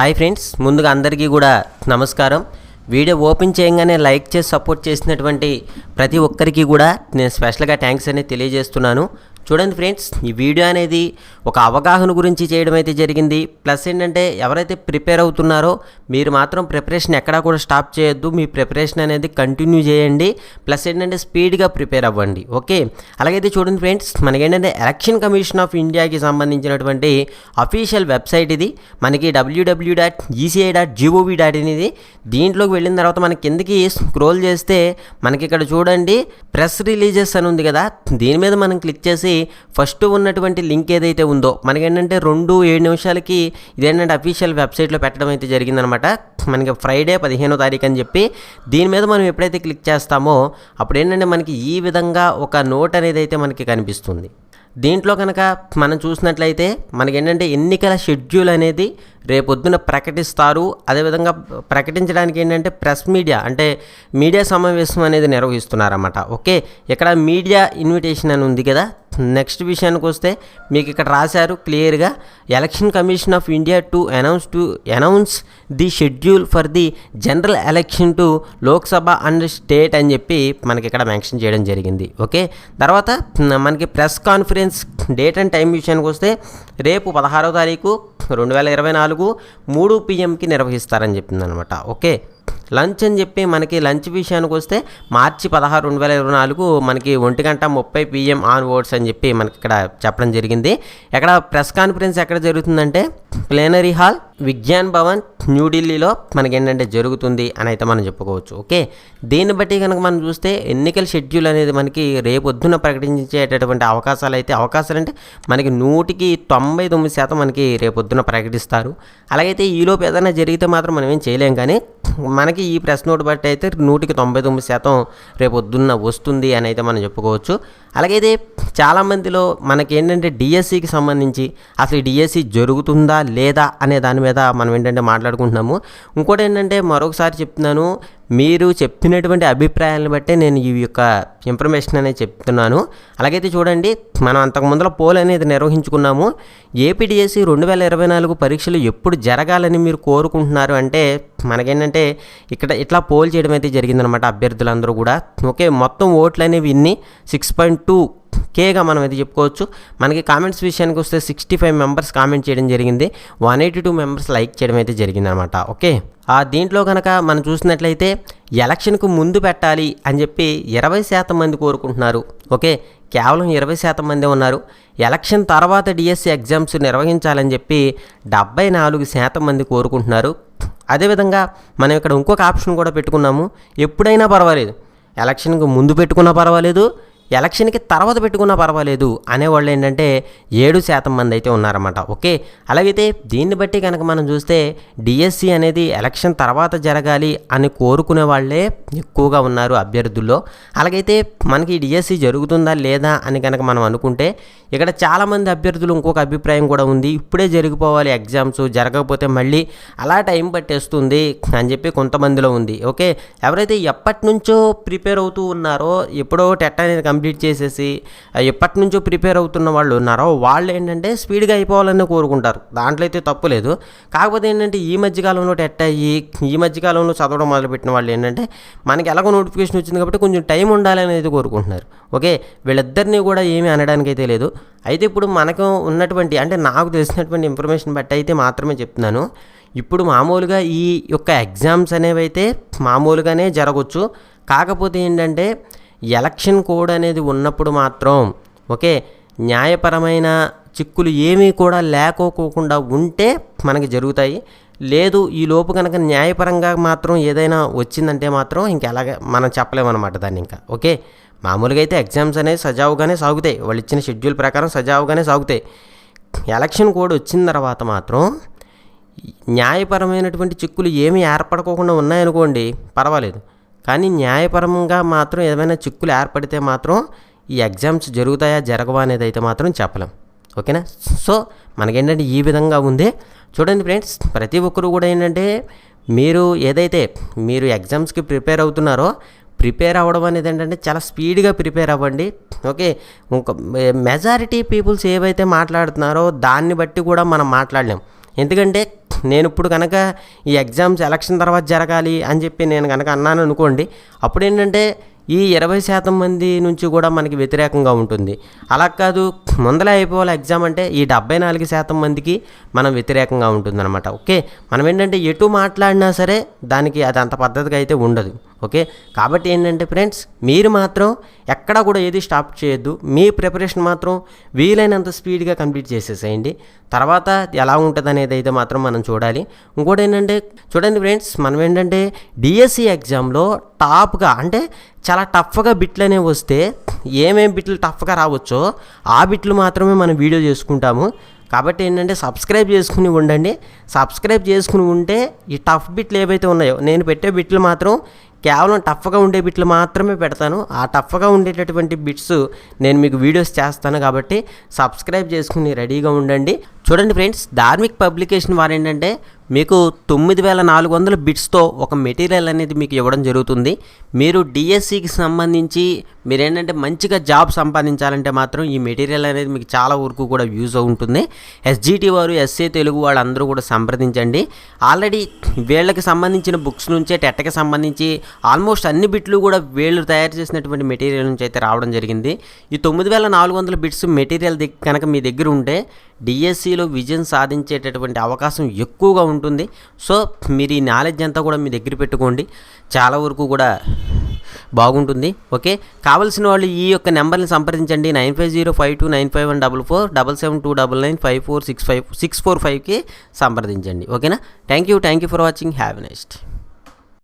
Hi friends ముందుగా అందరికీ కూడా నమస్కారం. వీడియో ఓపెన్ చేయగానే లైక్ చేసి సపోర్ట్ చేసినటువంటి ప్రతి ఒక్కరికి కూడా నేను స్పెషల్గా థ్యాంక్స్ అనేది తెలియజేస్తున్నాను. చూడండి ఫ్రెండ్స్ ఈ వీడియో అనేది ఒక అవగాహన గురించి చేయడం అయితే జరిగింది. ప్లస్ ఏంటంటే ఎవరైతే ప్రిపేర్ అవుతున్నారో మీరు మాత్రం ప్రిపరేషన్ ఎక్కడా కూడా స్టాప్ చేయొద్దు. మీ ప్రిపరేషన్ అనేది కంటిన్యూ చేయండి. ప్లస్ ఏంటంటే స్పీడ్గా ప్రిపేర్ అవ్వండి. ఓకే? అలాగైతే చూడండి ఫ్రెండ్స్ మనకేంటంటే ఎలక్షన్ కమిషన్ ఆఫ్ ఇండియాకి సంబంధించినటువంటి అఫీషియల్ వెబ్సైట్ ఇది. మనకి WWW dot ECI dot GOV dot అనేది. దీంట్లోకి వెళ్ళిన తర్వాత మన కిందకి స్క్రోల్ చేస్తే మనకి ఇక్కడ చూడండి ప్రెస్ రిలీజెస్ అని ఉంది కదా. దీని మీద మనం క్లిక్ చేసి ఫస్ట్ ఉన్నటువంటి లింక్ ఏదైతే ఉందో మనకేంటంటే రెండు ఏడు నిమిషాలకి ఇదేంటంటే అఫీషియల్ వెబ్సైట్లో పెట్టడం అయితే జరిగిందనమాట. మనకి ఫ్రైడే పదిహేనో తారీఖు అని చెప్పి దీని మీద మనం ఎప్పుడైతే క్లిక్ చేస్తామో అప్పుడు ఏంటంటే మనకి ఈ విధంగా ఒక నోట్ అనేది అయితే మనకి కనిపిస్తుంది. దీంట్లో కనుక మనం చూసినట్లయితే మనకి ఏంటంటే ఎన్నికల షెడ్యూల్ అనేది రేపొద్దున ప్రకటిస్తారు. అదేవిధంగా ప్రకటించడానికి ఏంటంటే ప్రెస్ మీడియా అంటే మీడియా సమావేశం అనేది నిర్వహిస్తున్నారన్నమాట. ఓకే? ఇక్కడ మీడియా ఇన్విటేషన్ అని ఉంది కదా? నెక్స్ట్ విషయానికి వస్తే మీకు ఇక్కడ రాశారు క్లియర్గా. Election commission of India to announce to announce the schedule for the general election to Lok Sabha and state అని చెప్పి మనకి ఇక్కడ మెన్షన్ చేయడం జరిగింది. ఓకే? తర్వాత మనకి press conference date and time విషయానికి వస్తే రేపు పదహారో తారీఖు రెండు వేల ఇరవై నాలుగు మూడు పిఎంకి నిర్వహిస్తారని చెప్పిందనమాట. ఓకే? లంచ్ అని చెప్పి మనకి లంచ్ విషయానికి వస్తే మార్చి పదహారు రెండు వేల ఇరవై నాలుగు మనకి ఒంటి గంట ముప్పై పిఎం ఆన్ వర్డ్స్ అని చెప్పి మనకి ఇక్కడ చెప్పడం జరిగింది. ఇక్కడ ప్రెస్ కాన్ఫరెన్స్ ఎక్కడ జరుగుతుందంటే ప్లేనరీ హాల్ విజ్ఞాన్ భవన్ న్యూఢిల్లీలో మనకి ఏంటంటే జరుగుతుంది అని అయితే మనం చెప్పుకోవచ్చు. ఓకే? దీన్ని బట్టి కనుక మనం చూస్తే ఎన్నికల షెడ్యూల్ అనేది మనకి రేపొద్దున ప్రకటించేటటువంటి అవకాశాలు అయితే అవకాశాలు అంటే మనకి నూటికి తొంభై తొమ్మిది శాతం మనకి రేపొద్దున ప్రకటిస్తారు. అలాగైతే ఈలోపు ఏదైనా జరిగితే మాత్రం మనం ఏం చేయలేం. కానీ మనకి ఈ ప్రెస్ నోట్ బట్టి అయితే నూటికి తొంభై తొమ్మిది శాతం రేపు పొద్దున్న వస్తుంది అని అయితే మనం చెప్పుకోవచ్చు. అలాగైతే చాలామందిలో మనకి ఏంటంటే డిఎస్సికి సంబంధించి అసలు ఈ డిఎస్సి జరుగుతుందా లేదా అనే దాని మీద మనం ఏంటంటే మాట్లాడుకుంటున్నాము. ఇంకోటి ఏంటంటే మరొకసారి చెప్తున్నాను మీరు చెప్పినటువంటి అభిప్రాయాలను బట్టే నేను ఈ యొక్క ఇన్ఫర్మేషన్ అనేది చెప్తున్నాను. అలాగైతే చూడండి మనం అంతకు ముందర పోల్ అనేది నిర్వహించుకున్నాము. ఏపీడిఎస్సి రెండు వేల ఇరవై నాలుగు పరీక్షలు ఎప్పుడు జరగాలని మీరు కోరుకుంటున్నారు అంటే మనకేంటంటే ఇక్కడ ఇట్లా పోల్ చేయడం అయితే జరిగిందనమాట అభ్యర్థులందరూ కూడా. ఓకే మొత్తం ఓట్లు అనేవి ఇన్ని. సిక్స్ పాయింట్ టూ కేగా మనం ఇది చెప్పుకోవచ్చు. మనకి కామెంట్స్ విషయానికి వస్తే సిక్స్టీ ఫైవ్ మెంబర్స్ కామెంట్ చేయడం జరిగింది. One eighty two members like చేయడం అయితే జరిగిందనమాట. ఓకే? ఆ దీంట్లో కనుక మనం చూసినట్లయితే ఎలక్షన్కు ముందు పెట్టాలి అని చెప్పి ఇరవై శాతం మంది కోరుకుంటున్నారు. ఓకే? కేవలం ఇరవై శాతం మంది ఉన్నారు. ఎలక్షన్ తర్వాత డిఎస్సి ఎగ్జామ్స్ నిర్వహించాలని చెప్పి డెబ్బై నాలుగు శాతం మంది కోరుకుంటున్నారు. అదేవిధంగా మనం ఇక్కడ ఇంకొక ఆప్షన్ కూడా పెట్టుకున్నాము. ఎప్పుడైనా పర్వాలేదు. ఎలక్షన్కి ముందు పెట్టుకున్నా పర్వాలేదు. ఎలక్షన్కి తర్వాత పెట్టుకున్నా పర్వాలేదు అనేవాళ్ళు ఏంటంటే ఏడు శాతం మంది అయితే ఉన్నారన్నమాట. ఓకే? అలాగైతే దీన్ని బట్టి కనుక మనం చూస్తే డిఎస్సి అనేది ఎలక్షన్ తర్వాత జరగాలి అని కోరుకునే వాళ్ళే ఎక్కువగా ఉన్నారు అభ్యర్థుల్లో. అలాగైతే మనకి డిఎస్సి జరుగుతుందా లేదా అని కనుక మనం అనుకుంటే ఇక్కడ చాలామంది అభ్యర్థులు ఇంకొక అభిప్రాయం కూడా ఉంది. ఇప్పుడే జరిగిపోవాలి ఎగ్జామ్స్ జరగకపోతే మళ్ళీ అలా టైం పట్టేస్తుంది అని చెప్పి కొంతమందిలో ఉంది. ఓకే? ఎవరైతే ఎప్పటి నుంచో ప్రిపేర్ అవుతూ ఉన్నారో ఎప్పుడో టెట్ అనేది కంప్లీట్ చేసేసి ఎప్పటి నుంచో ప్రిపేర్ అవుతున్న వాళ్ళు ఉన్నారో వాళ్ళు ఏంటంటే స్పీడ్గా అయిపోవాలని కోరుకుంటారు. దాంట్లో అయితే తప్పు లేదు. కాకపోతే ఏంటంటే ఈ మధ్యకాలంలో టెట్ అయ్యి ఈ మధ్యకాలంలో చదవడం మొదలుపెట్టిన వాళ్ళు ఏంటంటే మనకి ఎలాగో నోటిఫికేషన్ వచ్చింది కాబట్టి కొంచెం టైం ఉండాలి అనేది కోరుకుంటున్నారు. ఓకే? వీళ్ళిద్దరినీ కూడా ఏమీ అనడానికి అయితే లేదు. అయితే ఇప్పుడు మనకు ఉన్నటువంటి అంటే నాకు తెలిసినటువంటి ఇన్ఫర్మేషన్ బట్టి అయితే మాత్రమే చెప్తున్నాను. ఇప్పుడు మామూలుగా ఈ యొక్క ఎగ్జామ్స్ అనేవి అయితే మామూలుగానే జరగవచ్చు కాకపోతే ఏంటంటే ఎలక్షన్ కోడ్ అనేది ఉన్నప్పుడు మాత్రం ఓకే న్యాయపరమైన చిక్కులు ఏమీ కూడా లేకోకుండా ఉంటే మనకి జరుగుతాయి. లేదు ఈ లోపు కనుక న్యాయపరంగా మాత్రం ఏదైనా వచ్చిందంటే మాత్రం ఇంకెలాగ మనం చెప్పలేమన్నమాట దాన్ని ఇంకా ఓకే? మామూలుగా అయితే ఎగ్జామ్స్ అనేవి సజావుగానే సాగుతాయి. వాళ్ళు ఇచ్చిన షెడ్యూల్ ప్రకారం సజావుగానే సాగుతాయి. ఎలక్షన్ కోడ్ వచ్చిన తర్వాత మాత్రం న్యాయపరమైనటువంటి చిక్కులు ఏమీ ఏర్పడకోకుండా ఉన్నాయనుకోండి పర్వాలేదు. కానీ న్యాయపరంగా మాత్రం ఏమైనా చిక్కులు ఏర్పడితే మాత్రం ఈ ఎగ్జామ్స్ జరుగుతాయా జరగవా అనేది అయితే మాత్రం చెప్పలేం. ఓకేనా? సో మనకేంటంటే ఈ విధంగా ఉంది. చూడండి ఫ్రెండ్స్ ప్రతి ఒక్కరు కూడా ఏంటంటే మీరు ఏదైతే మీరు ఎగ్జామ్స్కి ప్రిపేర్ అవుతున్నారో ప్రిపేర్ అవ్వడం అనేది ఏంటంటే చాలా స్పీడ్గా ప్రిపేర్ అవ్వండి. ఓకే? ఇంకా మెజారిటీ పీపుల్స్ ఏవైతే మాట్లాడుతున్నారో దాన్ని బట్టి కూడా మనం మాట్లాడలేం. ఎందుకంటే నేను ఇప్పుడు కనుక ఈ ఎగ్జామ్స్ ఎలక్షన్ తర్వాత జరగాలి అని చెప్పి నేను కనుక అన్నాను అనుకోండి అప్పుడు ఏంటంటే ఈ ఇరవై శాతం మంది నుంచి కూడా మనకి వ్యతిరేకంగా ఉంటుంది. అలా కాదు ముందలే అయిపోవాలి ఎగ్జామ్ అంటే ఈ డెబ్బై నాలుగు శాతం మందికి మనం వ్యతిరేకంగా ఉంటుందన్నమాట. ఓకే? మనం ఏంటంటే ఎటు మాట్లాడినా సరే దానికి అది అంత పద్ధతిగా అయితే ఉండదు. ఓకే? కాబట్టి ఏంటంటే ఫ్రెండ్స్ మీరు మాత్రం ఎక్కడా కూడా ఏది స్టాప్ చేయొద్దు. మీ ప్రిపరేషన్ మాత్రం వీలైనంత స్పీడ్గా కంప్లీట్ చేసేసేయండి. తర్వాత ఎలా ఉంటుంది అనేది అయితే మాత్రం మనం చూడాలి. ఇంకోటి ఏంటంటే చూడండి ఫ్రెండ్స్ మనం ఏంటంటే డిఎస్సి ఎగ్జామ్లో టాప్గా అంటే చాలా టఫ్గా బిట్లు అనేవి వస్తే ఏమేమి బిట్లు టఫ్గా రావచ్చో ఆ బిట్లు మాత్రమే మనం వీడియో చేసుకుంటాము. కాబట్టి ఏంటంటే సబ్స్క్రైబ్ చేసుకుని ఉండండి. సబ్స్క్రైబ్ చేసుకుని ఉంటే ఈ టఫ్ బిట్లు ఏవైతే ఉన్నాయో నేను పెట్టే బిట్లు మాత్రం కేవలం టఫ్గా ఉండే బిట్లు మాత్రమే పెడతాను. ఆ టఫ్గా ఉండేటటువంటి బిట్స్ నేను మీకు వీడియోస్ చేస్తాను కాబట్టి సబ్స్క్రైబ్ చేసుకుని రెడీగా ఉండండి. చూడండి ఫ్రెండ్స్ ధార్మిక్ పబ్లికేషన్ వారు ఏంటంటే మీకు తొమ్మిది వేల నాలుగు వందల బిట్స్తో ఒక మెటీరియల్ అనేది మీకు ఇవ్వడం జరుగుతుంది. మీరు డిఎస్సికి సంబంధించి మీరు ఏంటంటే మంచిగా జాబ్ సంపాదించాలంటే మాత్రం ఈ మెటీరియల్ అనేది మీకు చాలా వరకు కూడా యూజ్ ఉంటుంది ఎస్జిటి వారు ఎస్ఏ తెలుగు వాళ్ళందరూ కూడా సంప్రదించండి. ఆల్రెడీ వీళ్ళకి సంబంధించిన బుక్స్ నుంచే టెట్టకి సంబంధించి ఆల్మోస్ట్ అన్ని బిట్లు కూడా వీళ్ళు తయారు చేసినటువంటి మెటీరియల్ నుంచి అయితే రావడం జరిగింది. ఈ తొమ్మిది వేల నాలుగు వందల బిట్స్ మెటీరియల్ కనుక మీ దగ్గర ఉంటే డిఎస్సిలో విజయం సాధించేటటువంటి అవకాశం ఎక్కువగా ఉంటుంది. సో మీరు ఈ నాలెడ్జ్ అంతా కూడా మీ దగ్గర పెట్టుకోండి. చాలా వరకు కూడా బాగుంటుంది. ఓకే? కావాల్సిన వాళ్ళు ఈ యొక్క నెంబర్ని సంప్రదించండి. Nine five zero five two nine five one double four double seven two double nine five four six five six four ఫైవ్కి సంప్రదించండి. ఓకేనా? Thank you. Thank you for watching. Have next